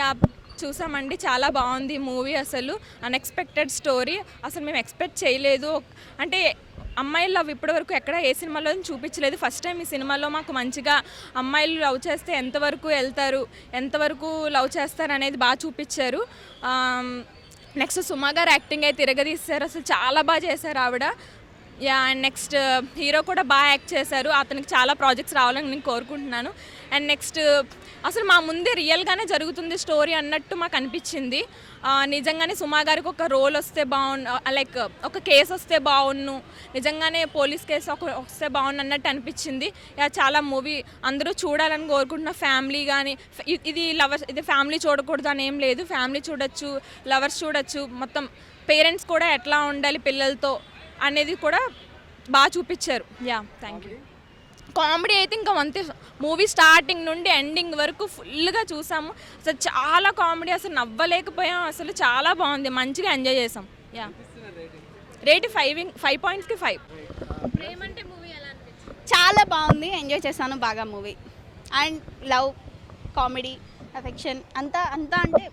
Yeah చూసామండి చాలా బాగుంది మూవీ అసలు. అన్ఎక్స్పెక్టెడ్ స్టోరీ అసలు మేము ఎక్స్పెక్ట్ చేయలేదు. అంటే అమ్మాయిలు లవ్ ఇప్పటివరకు ఎక్కడ ఏ సినిమాలో చూపించలేదు. ఫస్ట్ టైం ఈ సినిమాలో మాకు మంచిగా అమ్మాయిలు లవ్ చేస్తే ఎంతవరకు వెళ్తారు ఎంతవరకు లవ్ చేస్తారు అనేది బాగా చూపించారు. నెక్స్ట్ సుమా గారు యాక్టింగ్ అయితే తిరగదీశారు. అసలు చాలా బాగా చేశారు ఆవిడ. యా అండ్ నెక్స్ట్ హీరో కూడా బాగా యాక్ట్ చేశారు. అతనికి చాలా ప్రాజెక్ట్స్ రావాలని నేను కోరుకుంటున్నాను. అండ్ నెక్స్ట్ అసలు మా ముందే రియల్గానే జరుగుతుంది స్టోరీ అన్నట్టు మాకు అనిపించింది. నిజంగానే సుమా గారికి ఒక రోల్ వస్తే బాగుండు లైక్ ఒక కేసు వస్తే బాగుండు నిజంగానే పోలీస్ కేసు ఒక వస్తే బాగుండు అన్నట్టు అనిపించింది. యా చాలా మూవీ అందరూ చూడాలని కోరుకుంటున్న ఫ్యామిలీ కానీ ఇది లవర్స్ ఇది ఫ్యామిలీ చూడకూడదు అని ఏం లేదు. ఫ్యామిలీ చూడొచ్చు లవర్స్ చూడొచ్చు. మొత్తం పేరెంట్స్ కూడా ఎట్లా ఉండాలి పిల్లలతో అనేది కూడా బాగా చూపించారు. యా థ్యాంక్ యూ కామెడీ అయితే ఇంకా అంతే. మూవీ స్టార్టింగ్ నుండి ఎండింగ్ వరకు ఫుల్గా చూసాము. అసలు చాలా కామెడీ అసలు నవ్వలేకపోయాం. అసలు చాలా బాగుంది. మంచిగా ఎంజాయ్ చేసాం. యా. రేట్ ఫైవ్ ఫైవ్ పాయింట్స్కి ఫైవ్. చాలా బాగుంది. ఎంజాయ్ చేశాను. బాగా movie. And love comedy affection అంతా అంతా అంటే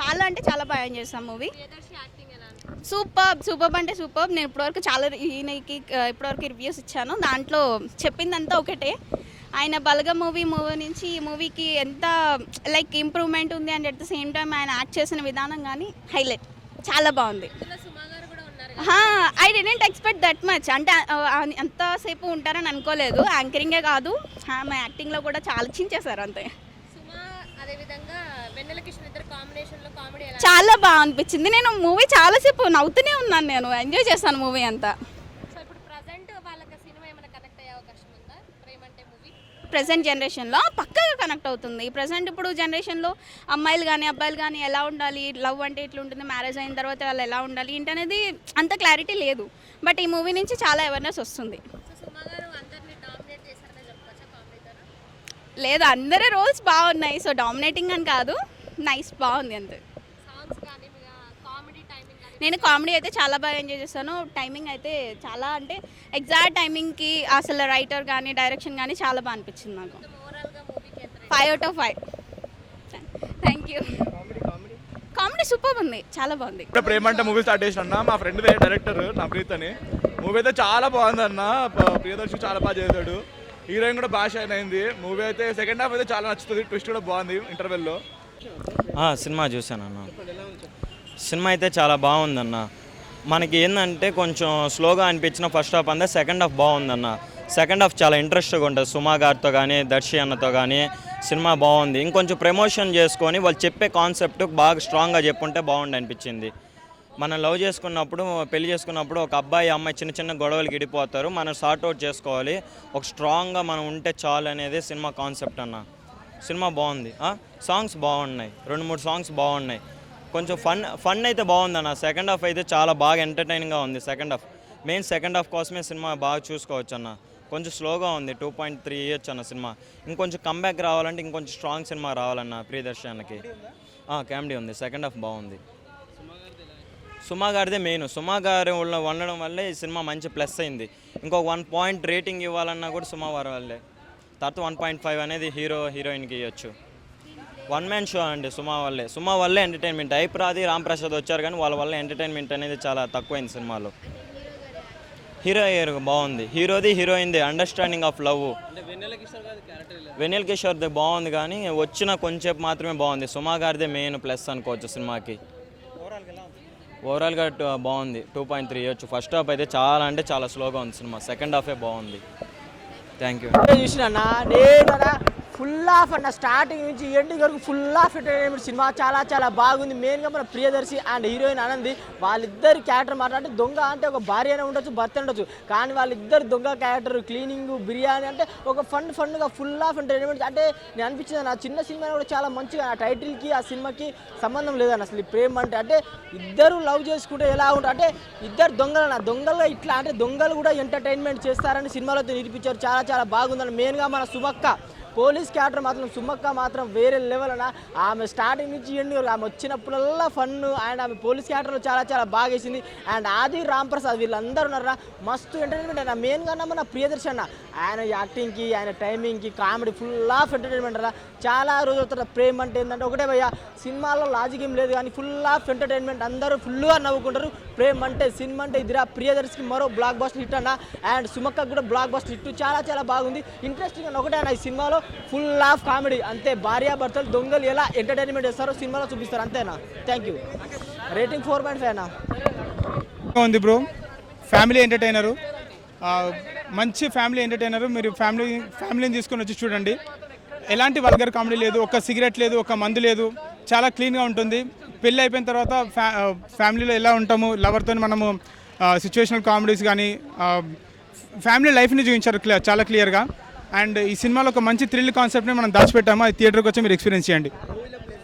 చాలా అంటే చాలా బాగా ఎంజాయ్ చేశాను మూవీ. సూపర్ సూపర్ అంటే సూపర్. నేను ఇప్పటివరకు చాలా ఈయనకి ఇప్పటివరకు రివ్యూస్ ఇచ్చాను. దాంట్లో చెప్పిందంతా ఒకటే. ఆయన బలగ మూవీ మూవీ నుంచి ఈ మూవీకి ఎంత లైక్ ఇంప్రూవ్మెంట్ ఉంది and at the same time ఆయన యాక్ట్ చేసిన విధానం కానీ హైలైట్ చాలా బాగుంది. I didn't expect that much అంటే అంతసేపు ఉంటారని అనుకోలేదు. యాంకరింగే కాదు. ఆమె యాక్టింగ్లో కూడా చాలా చించేశారు అంతే. అదేవిధంగా వెన్నెల కిషన్ ఇద్దరు కాంబినేషన్లో కామెడీ ఎలా చాలా బాగా అనిపించింది నేను మూవీ చాలాసేపు నవ్వుతూనే ఉన్నాను నేను. ఎంజాయ్ చేశాను మూవీ అంతా. సో ఇప్పుడు ప్రజెంట్ వాళ్ళకి సినిమా ఏమైనా కనెక్ట్ అయ్యే అవకాశం ఉందా? ప్రేమంటే మూవీ ప్రజెంట్ జనరేషన్లో పక్కగా కనెక్ట్ అవుతుంది. ప్రజెంట్ ఇప్పుడు జనరేషన్లో అమ్మాయిలు కానీ అబ్బాయిలు కానీ ఎలా ఉండాలి? లవ్ అంటే ఇట్లా ఉంటుంది? మ్యారేజ్ అయిన తర్వాత వాళ్ళు ఎలా ఉండాలి? ఏంటి అనేది అంత క్లారిటీ లేదు. బట్ ఈ మూవీ నుంచి చాలా అవేర్నెస్ వస్తుంది. సో సుమా గారు లేదు అందరి రోల్స్ బాగున్నాయి. సో డామినేటింగ్ అని కాదు నైస్ బాగుంది అంతే. సాంగ్స్ కానీ కామెడీ టైమింగ్ కానీ. నేను కామెడీ అయితే చాలా బాగా ఎంజాయ్ చేస్తాను. టైమింగ్ అయితే చాలా అంటే ఎగ్జాక్ట్ టైమింగ్కి అసలు రైటర్ కానీ డైరెక్షన్ కానీ చాలా బాగా అనిపించింది నాకు. Five out of five thank you comedy super ఉంది చాలా బాగుంది. ఇప్పుడే ప్రేమ అంటే మూవీ స్టార్ట్ చేసిన అన్న మా ఫ్రెండ్ డైరెక్టర్ నా ప్రీత్ అని. మూవీ అయితే చాలా బాగుంది అన్న ప్రియదర్శి చాలా బాగా చేశాడు. హీరోయిన్ కూడా బాగా షైన్ అయింది. మూవీ అయితే సెకండ్ హాఫ్ అయితే చాలా నచ్చుతుంది. ట్విస్ట్ కూడా బాగుంది ఇంటర్వెల్లో సినిమా చూశాను అన్న. సినిమా అయితే చాలా బాగుందన్న మనకి ఏంటంటే కొంచెం స్లోగా అనిపించిన ఫస్ట్ హాఫ్ అంతా సెకండ్ హాఫ్ బాగుందన్న సెకండ్ హాఫ్ చాలా ఇంట్రెస్ట్గా ఉంటుంది. సుమా గారితో కానీ దర్శి అన్నతో కానీ సినిమా బాగుంది. ఇంకొంచెం ప్రమోషన్ చేసుకొని వాళ్ళు చెప్పే కాన్సెప్ట్ బాగా స్ట్రాంగ్గా చెప్పుంటే బాగుండి అనిపించింది. మనం లవ్ చేసుకున్నప్పుడు పెళ్ళి చేసుకున్నప్పుడు ఒక అబ్బాయి అమ్మాయి చిన్న చిన్న గొడవలు గిడిపోతారు మనం సార్ట్ అవుట్ చేసుకోవాలి. ఒక స్ట్రాంగ్గా మనం ఉంటే చాలు అనేది సినిమా కాన్సెప్ట్ అన్న. సినిమా బాగుంది. సాంగ్స్ బాగున్నాయి. రెండు మూడు సాంగ్స్ బాగున్నాయి. కొంచెం ఫన్ ఫన్ అయితే బాగుంది అన్న. సెకండ్ హాఫ్ అయితే చాలా బాగా ఎంటర్టైనింగ్గా ఉంది second half. Main second half కోసమే సినిమా బాగా చూసుకోవచ్చు అన్న. కొంచెం స్లోగా ఉంది. టూ పాయింట్ త్రీ ఇయచ్చు అన్న సినిమా. ఇంకొంచెం కంబ్యాక్ రావాలంటే ఇంకొంచెం స్ట్రాంగ్ సినిమా రావాలన్న ప్రియదర్శనానికి. కామెడీ ఉంది. సెకండ్ హాఫ్ బాగుంది. సుమా గారిదే మెయిన్. సుమా గారి ఉండడం వల్లే ఈ సినిమా మంచి ప్లస్ అయింది. ఇంకొక వన్ పాయింట్ రేటింగ్ ఇవ్వాలన్నా కూడా సుమా వారి వల్లే తర్వాత వన్ పాయింట్ ఫైవ్ అనేది హీరో హీరోయిన్కి ఇవ్వచ్చు వన్ మ్యాన్ షో అండి సుమా వల్లే సుమా వల్లే ఎంటర్టైన్మెంట్. ఐప్రాది రామ్ ప్రసాద్ వచ్చారు కానీ వాళ్ళ వల్ల ఎంటర్టైన్మెంట్ అనేది చాలా తక్కువైంది సినిమాలో. హీరో హీరో బాగుంది. హీరోది హీరోయిన్ది. Understanding of love. వెన్నెల కిషోర్ది బాగుంది కానీ వచ్చిన కొంచెంసేపు మాత్రమే బాగుంది. సుమా గారిదే మెయిన్ ప్లస్ అనుకోవచ్చు సినిమాకి. ఓవరాల్గా బాగుంది. టూ పాయింట్ త్రీ ఇవ్వచ్చు. ఫస్ట్ హాఫ్ అయితే చాలా అంటే చాలా స్లోగా ఉంది సినిమా. సెకండ్ హాఫే బాగుంది. థ్యాంక్ యూ చూసిన ఫుల్ ఆఫ్ అన్న స్టార్టింగ్ నుంచి ఎండింగ్ వరకు ఫుల్ ఆఫ్ ఎంటర్టైన్మెంట్ సినిమా. చాలా చాలా బాగుంది. మెయిన్గా మన ప్రియదర్శి అండ్ హీరోయిన్ ఆనంది. వాళ్ళిద్దరు క్యారెక్టర్ మాట్లాడితే దొంగ అంటే ఒక భార్య అయినా ఉండొచ్చు భర్త ఉండొచ్చు. కానీ వాళ్ళిద్దరు దొంగ క్యారెక్టర్ క్లీనింగ్ బిర్యానీ అంటే ఒక ఫన్ ఫన్గా ఫుల్ ఆఫ్ ఎంటర్టైన్మెంట్ అంటే నేను అనిపించింది నా చిన్న సినిమా కూడా చాలా మంచిగా ఆ టైటిల్కి ఆ సినిమాకి సంబంధం లేదని అసలు ప్రేమ అంటే. అంటే ఇద్దరు లవ్ చేసుకుంటే ఎలా ఉంటారు అంటే ఇద్దరు దొంగలు నా దొంగలు ఇట్లా అంటే దొంగలు కూడా ఎంటర్టైన్మెంట్ చేస్తారని సినిమాలో నిరూపించారు. చాలా చాలా బాగుందని మెయిన్గా మన సుమక్క పోలీస్ క్యాటర్ మాత్రం సుమక్క మాత్రం వేరే లెవెల్ అన్న. ఆమె స్టార్టింగ్ నుంచి ఎండ్ ఆమె వచ్చినప్పుడల్లా ఫన్ అండ్ ఆమె పోలీస్ క్యాటర్లో చాలా చాలా బాగా వేసింది. అండ్ ఆది రామ్ ప్రసాద్ వీళ్ళందరూ ఉన్నారా మస్తు ఎంటర్టైన్మెంట్ అన్న. మెయిన్గా అన్న మన ప్రియదర్శి అన్న. ఆయన యాక్టింగ్కి ఆయన టైమింగ్కి కామెడీ ఫుల్ ఆఫ్ ఎంటర్టైన్మెంట్ అన్న చాలా రోజుల తర్వాత ప్రేమ అంటే ఏంటంటే ఒకటే భయ్య. సినిమాలో లాజిక్ ఏం లేదు కానీ ఫుల్ ఆఫ్ ఎంటర్టైన్మెంట్ అందరూ ఫుల్గా నవ్వుకుంటారు. ప్రేమ అంటే సినిమా అంటే ఇదిరా ప్రియదర్శికి మరో బ్లాక్ బస్టర్ హిట్ అన్న. అండ్ సుమక్క కూడా బ్లాక్ బస్టర్ హిట్ చాలా చాలా బాగుంది. ఇంట్రెస్టింగ్ అని ఒకటే అన్న ఈ సినిమాలో. Full of comedy. అంతే భార్యాభర్తలు దొంగలు ఎలా ఎంటర్టైన్మెంట్ చేస్తారో సినిమాలో చూపిస్తారు. అంతేనా? Thank you rating four point five ఉంది బ్రో. ఫ్యామిలీ ఎంటర్టైనరు మంచి ఫ్యామిలీ ఎంటర్టైనరు మీరు ఫ్యామిలీ ఫ్యామిలీని తీసుకొని వచ్చి చూడండి. ఎలాంటి వల్గర్ కామెడీ లేదు. ఒక సిగరెట్ లేదు ఒక మందు లేదు. చాలా క్లీన్గా ఉంటుంది. పెళ్ళి అయిపోయిన తర్వాత ఫ్యా ఫ్యామిలీలో ఎలా ఉంటాము? లవర్తో మనము సిచ్యువేషనల్ కామెడీస్ కానీ ఫ్యామిలీ లైఫ్ని చూపించారు క్లియర్ చాలా క్లియర్గా అండ్ ఈ సినిమాలో ఒక మంచి థ్రిల్ కాన్సెప్ట్ని మనం దాచిపెట్టాము? అది థియేటర్కి వచ్చి మీరు ఎక్స్పీరియన్స్ చేయండి.